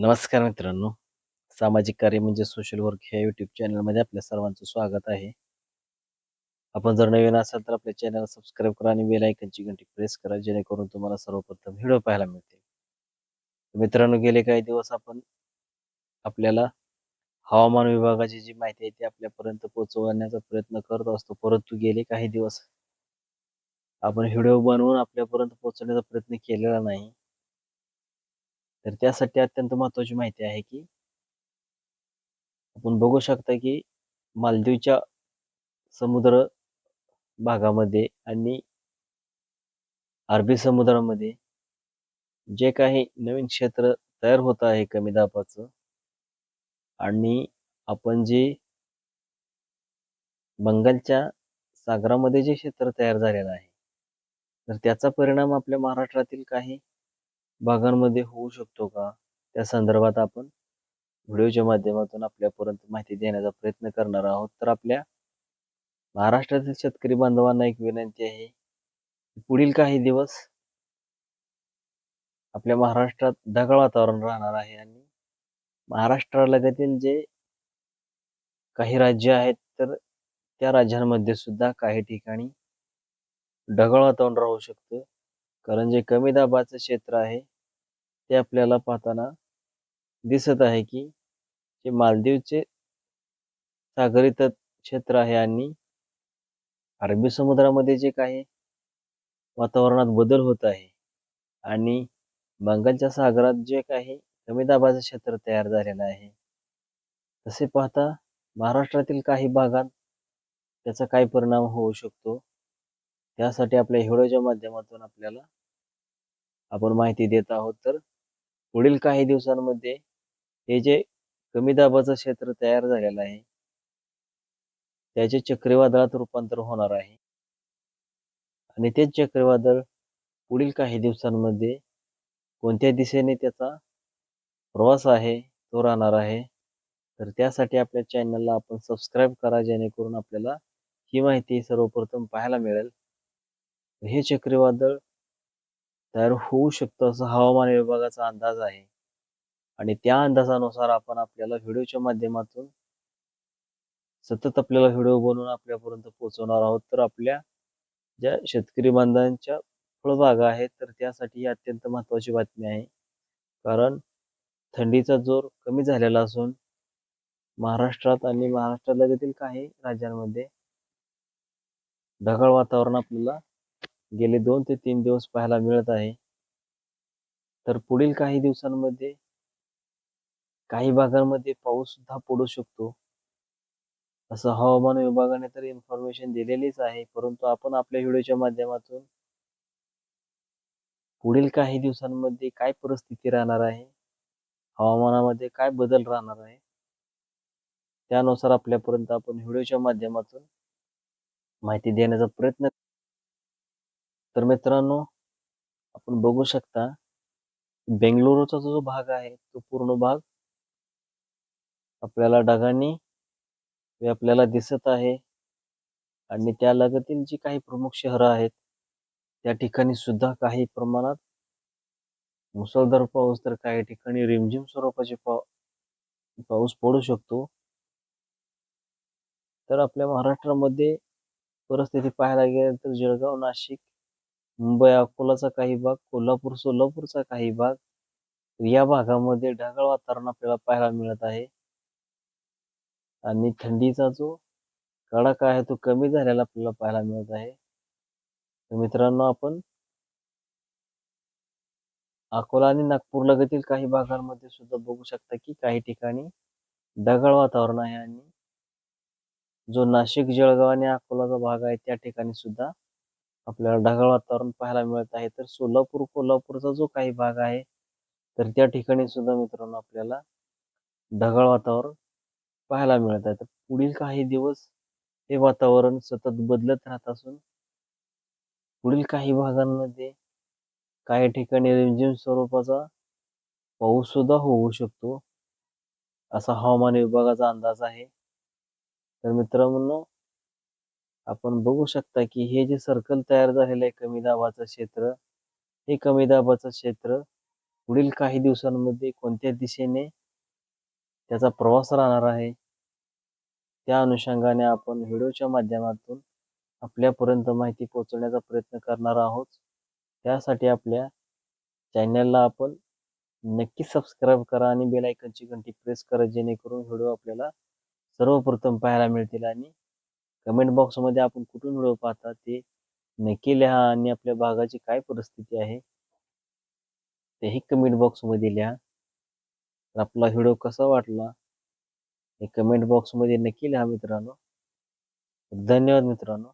नमस्कार मित्रांनो. सामाजिक कार्य म्हणजे सोशल वर्क ह्या युट्यूब चॅनलमध्ये आपल्या सर्वांचं स्वागत आहे. आपण जर नवीन असाल तर आपल्या चॅनल सबस्क्राईब करा आणि बेल आयकनची घंटी प्रेस करा जेणेकरून तुम्हाला सर्वप्रथम व्हिडिओ पाहायला मिळतील. मित्रांनो गेले काही दिवस आपण आपल्याला हवामान विभागाची जी माहिती आहे ती आपल्यापर्यंत पोहोचवण्याचा प्रयत्न करत असतो. परंतु गेले काही दिवस आपण व्हिडिओ बनवून आपल्यापर्यंत पोहोचवण्याचा प्रयत्न केलेला नाही. तर त्यासाठी अत्यंत महत्वाची माहिती आहे की आपण बघू शकता की मालदीवच्या समुद्र भागामध्ये आणि अरबी समुद्रामध्ये जे काही नवीन क्षेत्र तयार होत आहे कमी दाबाचं आणि आपण जे बंगालच्या सागरामध्ये जे क्षेत्र तयार झालेलं आहे तर त्याचा परिणाम आपल्या महाराष्ट्रातील काही भागांमध्ये होऊ शकतो का? त्या संदर्भात आपण व्हिडिओच्या माध्यमातून आपल्यापर्यंत माहिती देण्याचा प्रयत्न करणार आहोत. तर आपल्या महाराष्ट्रातील शेतकरी बांधवांना एक विनंती आहे पुढील काही दिवस आपल्या महाराष्ट्रात ढगाळ वातावरण राहणार आहे आणि महाराष्ट्राला त्यातील जे काही राज्य आहेत तर त्या राज्यांमध्ये सुद्धा काही ठिकाणी ढगाळ वातावरण राहू शकतं. कारण जे कमी दाबाचं क्षेत्र आहे ते आपल्याला पाहताना दिसत आहे की जे मालदीवचे सागरी क्षेत्र आहे आणि अरबी समुद्रामध्ये जे काही वातावरणात बदल होत आहे आणि बंगालच्या सागरात जे काही कमी दाबाचं क्षेत्र तयार झालेलं आहे तसे पाहता महाराष्ट्रातील काही भागात त्याचा काय परिणाम होऊ शकतो त्यासाठी आपल्या व्हिडिओच्या माध्यमातून आपल्याला आपण माहिती देत आहोत. तर पुढील काही दिवसांमध्ये हे जे कमी दाबाचं क्षेत्र तयार झालेलं आहे त्याचे चक्रीवादळात रूपांतर होणार आहे. आणि तेच चक्रीवादळ पुढील काही दिवसांमध्ये कोणत्या दिशेने त्याचा प्रवास आहे तो राहणार आहे तर त्यासाठी आपल्या चॅनलला आपण सबस्क्राईब करा जेणेकरून आपल्याला ही माहिती सर्वप्रथम पाहायला मिळेल. हे चक्रीवादळ तयार होऊ शकतं असं हवामान विभागाचा अंदाज आहे. आणि त्या अंदाजानुसार आपण आपल्याला व्हिडिओच्या माध्यमातून सतत आपल्याला व्हिडिओ बनवून आपल्यापर्यंत पोहोचवणार आहोत. तर आपल्या ज्या शेतकरी बांधवांच्या फळबागा आहेत तर त्यासाठी ही अत्यंत महत्वाची बातमी आहे. कारण थंडीचा जोर कमी झालेला असून महाराष्ट्रात आणि महाराष्ट्रात देखील काही राज्यांमध्ये ढगाळ वातावरण आपल्याला गेले दोन ते तीन दिवस पाहायला मिळत आहे. तर पुढील काही दिवसांमध्ये काही भागांमध्ये पाऊस सुद्धा पडू शकतो. असं हवामान विभागाने तर इन्फॉर्मेशन दिलेलीच आहे. परंतु आपण आपल्या व्हिडिओच्या माध्यमातून पुढील काही दिवसांमध्ये काय परिस्थिती राहणार आहे? हवामानामध्ये काय बदल राहणार आहे? त्यानुसार आपल्यापर्यंत आपण व्हिडिओच्या माध्यमातून माहिती देण्याचा प्रयत्न तर मित्रांनो आपण बघू शकता बेंगलुरूचा जो भाग आहे तो पूर्ण भाग आपल्याला ढगांनी आपल्याला दिसत आहे. आणि त्या लगतील जी काही प्रमुख शहरं आहेत त्या ठिकाणी सुद्धा काही प्रमाणात मुसळधार पाऊस तर काही ठिकाणी रिमझिम स्वरूपाचे पाऊस पडू शकतो. तर आपल्या महाराष्ट्रामध्ये परिस्थिती पाहायला गेलं तर जळगाव नाशिक मुंबई अकोलाचा काही भाग कोल्हापूर सोलापूरचा काही भाग या भागामध्ये ढगाळ वातावरण आपल्याला पाहायला मिळत आहे. आणि थंडीचा जो कडाका आहे तो कमी झालेला आपल्याला पाहायला मिळत आहे. तर मित्रांनो आपण अकोला आणि नागपूर लगतील काही भागांमध्ये सुद्धा बघू शकता की काही ठिकाणी ढगाळ वातावरण आहे. आणि जो नाशिक जळगाव आणि अकोलाचा भाग आहे त्या ठिकाणी सुद्धा आपल्याला ढगाळ वातावरण पाहायला मिळत आहे. तर सोलापूर कोल्हापूरचा जो काही भाग आहे तर त्या ठिकाणी सुद्धा मित्रांनो आपल्याला ढगाळ वातावरण पाहायला मिळत आहे. तर पुढील काही दिवस हे वातावरण सतत बदलत राहत असून पुढील काही भागांमध्ये काही ठिकाणी रिमझिम स्वरूपाचा पाऊस सुद्धा होऊ शकतो असा हवामान विभागाचा अंदाज आहे. तर मित्रांनो आपण बघू शकता की हे जे सर्कल तयार झालेलं आहे कमी दाबाचं क्षेत्र हे कमी दाबाचं क्षेत्र पुढील काही दिवसांमध्ये कोणत्या दिशेने त्याचा प्रवास राहणार आहे त्या अनुषंगाने आपण व्हिडिओच्या माध्यमातून आपल्यापर्यंत माहिती पोहोचवण्याचा प्रयत्न करणार आहोत. त्यासाठी आपल्या चॅनलला आपण नक्की सबस्क्राईब करा आणि बेल आयकनची घंटी प्रेस करा जेणेकरून व्हिडिओ आपल्याला सर्वप्रथम पाहायला मिळतील आणि कमेंट बॉक्समध्ये आपण कुठून व्हिडिओ पाहता ते नक्की लिहा आणि आपल्या भागाची काय परिस्थिती आहे तेही कमेंट बॉक्समध्ये लिहा. तर आपला व्हिडिओ कसा वाटला हे कमेंट बॉक्समध्ये नक्की लिहा मित्रांनो. धन्यवाद मित्रांनो.